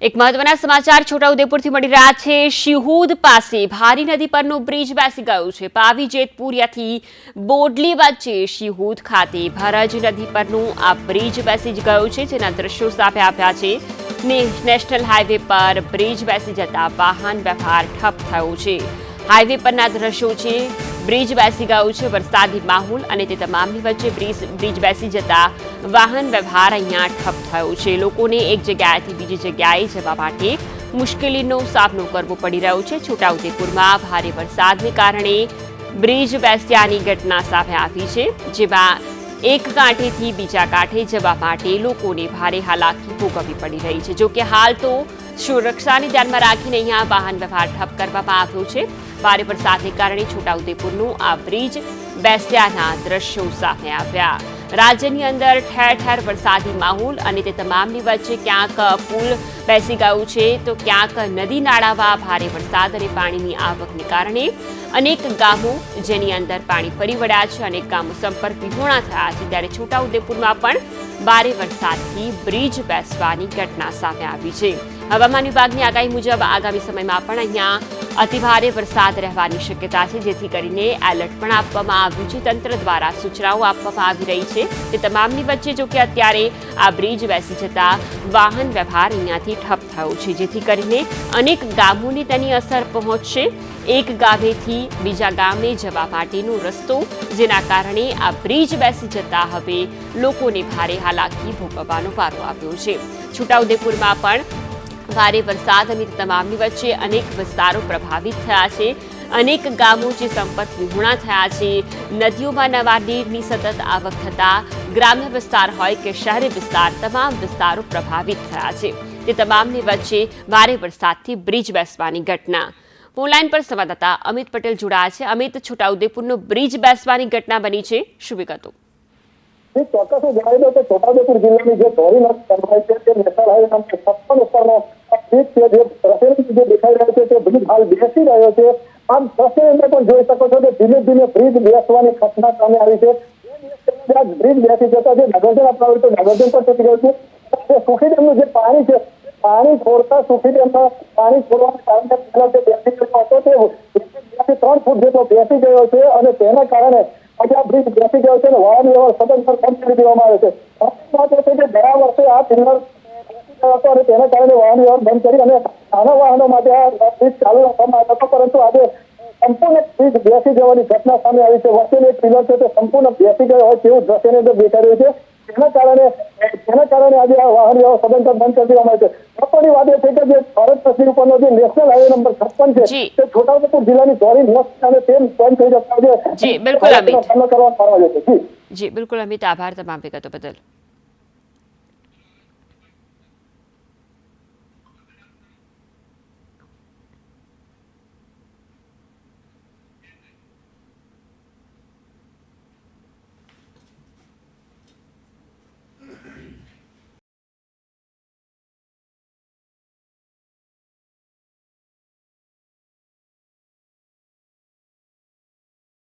એક મહત્વના સમાચાર છોટાઉદેપુરથી મળી રહ્યા છે. શિહુદ પાસે ભારી નદી પરનો બ્રિજ બેસી ગયો છે. પાવી જેતપુરિયાથી બોડલી વચ્ચે શિહુદ ખાતે ભરજ નદી પરનું આ બ્રિજ બેસી જ ગયો છે. જેના દ્રશ્યો સામે આવ્યા છે. નેશનલ હાઈવે પર બ્રિજ બેસી જતા વાહન વ્યવહાર ઠપ થયો છે. હાઈવે પરના દ્રશ્યો છે. બ્રિજ બેસી ગયો છે વરસાદી માહોલ અને તે તમામની વચ્ચે બ્રિજ બ્રિજ બેસી જતા વાહન વ્યવહાર અહીંયા ઠપ થયો છે. લોકોને એક જગ્યાએથી બીજી જગ્યાએ જવા માટે મુશ્કેલીનો સામનો કરવો પડી રહ્યો છે. છોટાઉદેપુરમાં ભારે વરસાદને કારણે બ્રિજ બેસ્યાની ઘટના સામે આવી છે, જેમાં એક કાંઠેથી બીજા કાંઠે જવા માટે લોકોને ભારે હાલાકી ભોગવવી પડી રહી છે. જોકે હાલ તો સુરક્ષાને ધ્યાનમાં રાખીને અહીંયા વાહન વ્યવહાર ઠપ કરવામાં આવ્યો છે. ભારે વરસાદને કારણે છોટાઉદેપુરનું આ બ્રિજ બેસ્યાના દ્રશ્યો સામે આવ્યા. રાજ્યની અંદર ઠેર ઠેર વરસાદી માહોલ અને તે તમામની વચ્ચે ક્યાંક પુલ બેસી ગયું છે, તો ક્યાંક નદી નાળામાં ભારે વરસાદ અને પાણીની આવકને કારણે અનેક ગામો જેની અંદર પાણી ફરી વળ્યા છે, અનેક ગામો સંપર્ક વિહોણા થયા છે, ત્યારે છોટાઉદેપુરમાં પણ ભારે વરસાદથી બ્રિજ બેસવાની ઘટના સામે આવી છે. હવામાન વિભાગની આગાહી મુજબ આગામી સમયમાં પણ અહીંયા અતિભારે વરસાદ રહેવાની શક્યતા છે, જેથી કરીને એલર્ટ પણ આપવામાં આવ્યું છે. તંત્ર દ્વારા સૂચનાઓ આપવામાં આવી રહી છે તે તમામની વચ્ચે જો કે અત્યારે આ બ્રિજ બેસી જતા વાહન વ્યવહાર અહીંયાથી ઠપ થયો છે, જેથી કરીને અનેક ગામોને તેની અસર પહોંચશે. એક ગામેથી બીજા ગામે જવા માટેનો રસ્તો, જેના કારણે આ બ્રિજ બેસી જતા હવે લોકોને ભારે હાલાકી ભોગવવાનો વારો આવ્યો છે. છોટાઉદેપુરમાં પણ ભારે વરસાદ અને તમામની વચ્ચે અનેક વિસ્તારો પ્રભાવિત થયા છે. અનેક ગામો જે સંપર્ક વિહોણા થયા છે. નદીઓમાં નવા નીરની સતત આવક થતાં ગ્રામ્ય વિસ્તાર હોય કે શહેરી વિસ્તાર, તમામ વિસ્તારો પ્રભાવિત થયા છે. તે તમામની વચ્ચે ભારે વરસાદથી બ્રિજ બેસવાની ઘટના. ફોનલાઈન પર સંવાદદાતા અમિત પટેલ જોડાયા છે. અમિત, છોટાઉદેપુરનો બ્રિજ બેસવાની ઘટના બની છે. શું વિગતો? જે ચોક્કસ હું જણાવી દઉં કે છોટાઉદેપુર જિલ્લાની જે ધોરી નદી સંભળાય છે તે નેશનલ હાઈવે નંબર છપ્પન ઉપરનો બ્રિજ છે જે રસ્તેથી જે દેખાઈ રહ્યો છે તે બ્રિજ હાલ બેસી રહ્યો છે આમ દ્રશ્યની અંદર પણ જોઈ શકો છો કે ધીમે ધીમે બ્રિજ બેસવાની ઘટના સામે આવી છે બે દિવસ પહેલા જ બ્રિજ બેસી જતા જે નગરજન અપનાવ્યું તો નગરજન પણ તૂટી ગયું છે જે સુખી ડેમનું જે પાણી છે પાણી છોડતા સુખી ડેમમાં પાણી છોડવાના કારણે પહેલા જે બેસી ગયો હતો તે બેથી ત્રણ ફૂટ જેટલો બેસી ગયો છે અને તેના કારણે આજે આ બ્રિજ બેસી ગયો છે અને વાહન વ્યવહાર સદંતર બંધ કરી દેવામાં આવ્યો છે. વાત એ છે કે ગયા વર્ષે આ ગયો હતો અને તેના કારણે વાહન વ્યવહાર બંધ કરી અને નાના વાહનો માટે આ બ્રિજ ચાલુ રાખવામાં આવ્યો હતો, પરંતુ આજે સંપૂર્ણ બ્રિજ બેસી જવાની ઘટના સામે આવી છે. વચ્ચેનો એક પિલ્લર છે તે સંપૂર્ણ બેસી ગયો હોય તેવું દ્રશ્યની અંદર દેખાઈ રહ્યું છે. તેના કારણે તેના કારણે આજે આ વાહન વ્યવહાર સદંતર બંધ કરી દેવામાં આવ્યો છે. મહત્વની વાત એ છે કે જે ભારત તસવીર ઉપરનો જે નેશનલ હાઈવે નંબર છપ્પન છે. તે છોટાઉદેપુર જિલ્લાની ધોરી મોસ્ટ અને તેમ બંધ થઈ જતા છે જી, બિલકુલ, અમિત. સામનો જશે જી. જી બિલકુલ અમિત. આભાર તમામ વિગતો બદલ.